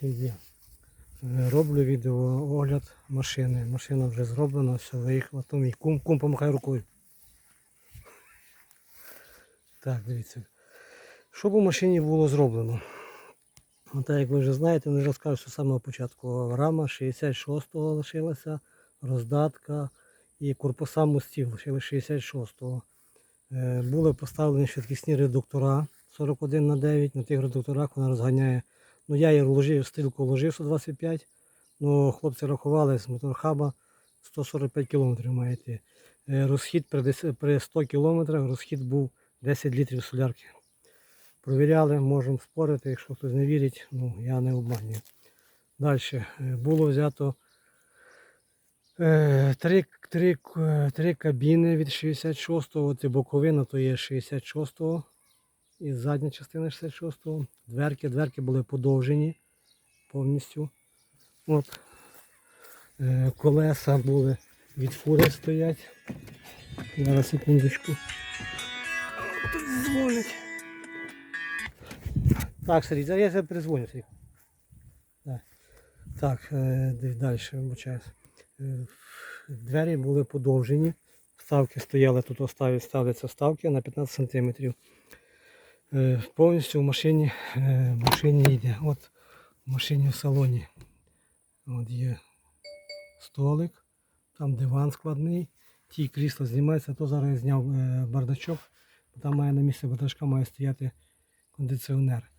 Є. Е, Роблю відеоогляд машини. Машина вже зроблена, все, виїхала. То мій кум, кум помахай рукою. Так, дивіться. Що по машині було зроблено? Ну, так як ви вже знаєте, не розкажу з самого початку. Рама 66-го лишилася, роздатка і корпуса мостів лишили 66-го. Е, Були поставлені швидкісні редуктора 41 на 9. На тих редукторах вона розганяє. Ну я її вложив, стрілку вложив 125. Ну, хлопці рахували з моторхаба 145 км має йти. Е, Розхід при, 100 км розхід був 10 літрів солярки. Провіряли, можемо спорити, якщо хтось не вірить, ну я не обманюю. Далі було взято е, три, три, е, три кабіни від 66-го, це боковина, то є 66-го і задня частина 66-го. Дверки, дверки були подовжені повністю. От. Е, колеса були від фури стоять. Зараз секундочку. Так, Сергій, зараз я тебе перезвоню, Сергій. Так, так е, далі, вибачаюсь. Е, Двері були подовжені. Вставки стояли, тут ставляться вставки на 15 см. Е, Повністю в машині, е, в машині йде. От в машині в салоні. От є столик, там диван складний, ті крісла знімаються, то зараз я зняв е, бардачок, там має на місці бардачка має стояти кондиціонер.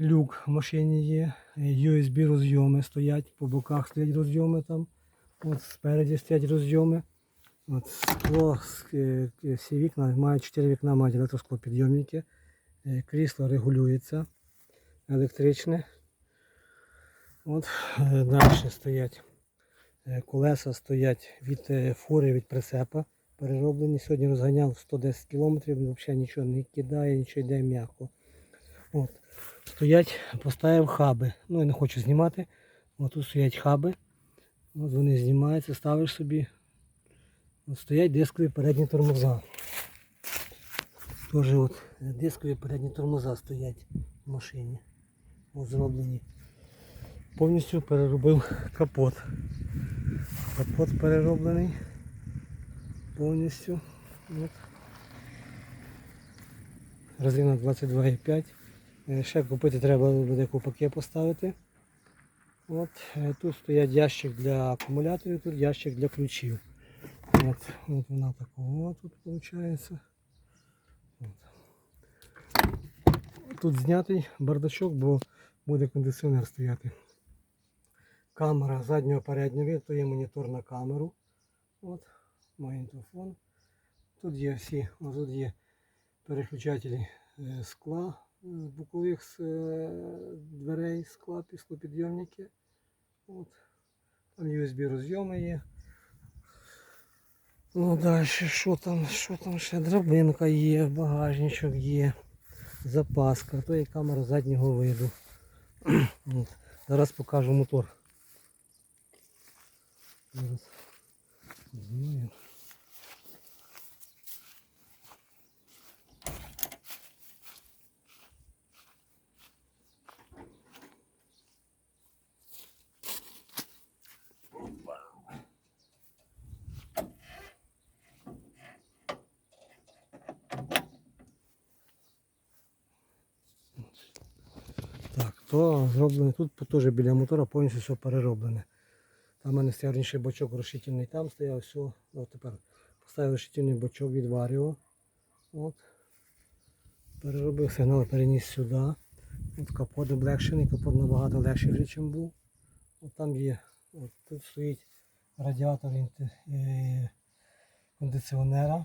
Люк в машині є, USB розйоми стоять, по боках стоять розйоми там, от спереді стоять розйоми. От скло, всі вікна мають 4 вікна, мають електросклопідйомники. Е, Крісло регулюється електричне. От, е, далі стоять е, колеса стоять від е, фури, від прицепа. Перероблені. Сьогодні розганяв 110 км, взагалі нічого не кидає, нічого йде м'яко. От. Стоять, поставив хаби. Ну, я не хочу знімати. От тут стоять хаби. От вони знімаються, ставиш собі. От стоять дискові передні тормоза. Теж от дискові передні тормоза стоять в машині. От зроблені. Повністю переробив капот. Капот перероблений. Повністю. От. Резина 22,5. Е, Ще купити треба буде купаки поставити. От, е, тут стоять ящик для акумуляторів, тут ящик для ключів. От, от вона такого тут виходить. Тут знятий бардачок, бо буде кондиціонер стояти. Камера заднього переднього виду, то є монітор на камеру. От, магнітофон. Тут є всі, тут є переключателі е, скла, е, бокових е, дверей скла, склопідйомники. От. Там USB розйоми є. Ну далі, що там, що там ще? Драбинка є, багажничок є, запаска, то є камера заднього виду. От. Зараз покажу мотор. Зараз. То зроблене тут теж біля мотора повністю все перероблене. Там у мене стояв раніше бочок розшительний, там стояв все. От тепер поставив розшительний бочок від Vario. От. Переробив сигнал, переніс сюди. От капот облегшений, капот набагато легший вже, ніж був. От там є, от тут стоїть радіатор е, кондиціонера.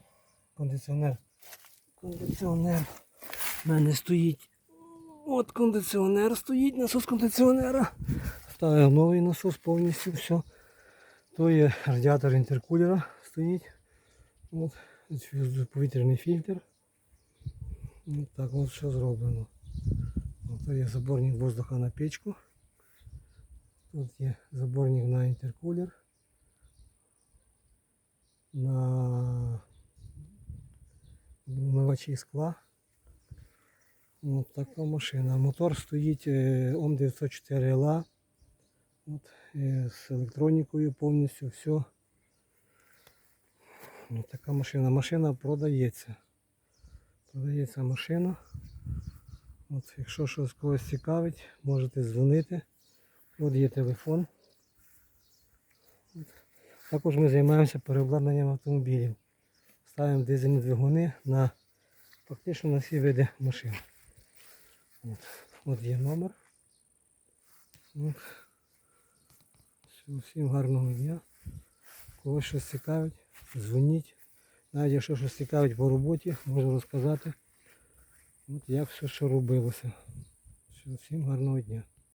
Кондиціонер. Кондиціонер. У мене стоїть От кондиціонер стоїть, насос кондиціонера. Ставив новий насос повністю все. То є радіатор інтеркулера стоїть. От, повітряний фільтр. От так от все зроблено. От, є заборник воздуха на печку. Тут є заборник на інтеркулер. На умивачі скла. От така машина. Мотор стоїть е, ОМ 904 ла. От, е, з електронікою повністю все. Ось така машина. Машина продається. Продається машина. От, якщо щось когось цікавить, можете дзвонити. От є телефон. От. Також ми займаємося переобладнанням автомобілів. Ставимо дизельні двигуни на фактично на всі види машин. От, от є номер. От. Всім гарного дня. Когось щось цікавить, дзвоніть. Навіть якщо щось цікавить по роботі, можу розказати. От як все, що робилося. Всім гарного дня.